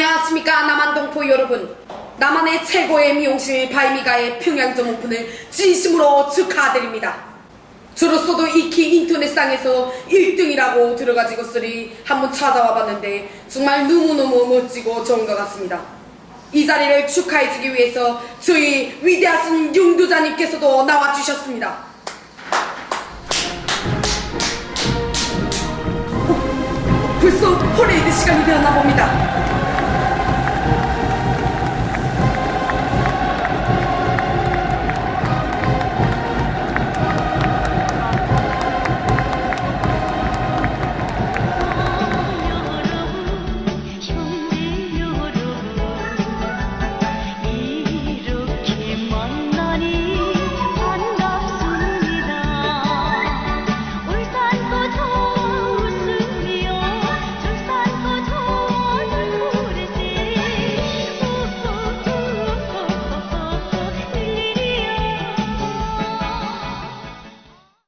안녕하십니까 남한동포 여러분. 남한의 최고의 미용실 바이미가의 평양점 오픈을 진심으로 축하드립니다. 저로서도 익히 인터넷상에서 1등이라고 들어가지고 쓰리 한번 찾아와 봤는데 정말 너무너무 멋지고 좋은 것 같습니다. 이 자리를 축하해주기 위해서 저희 위대하신 용두자님께서도 나와주셨습니다. 어, 벌써 퍼레이드 시간이 되었나 봅니다.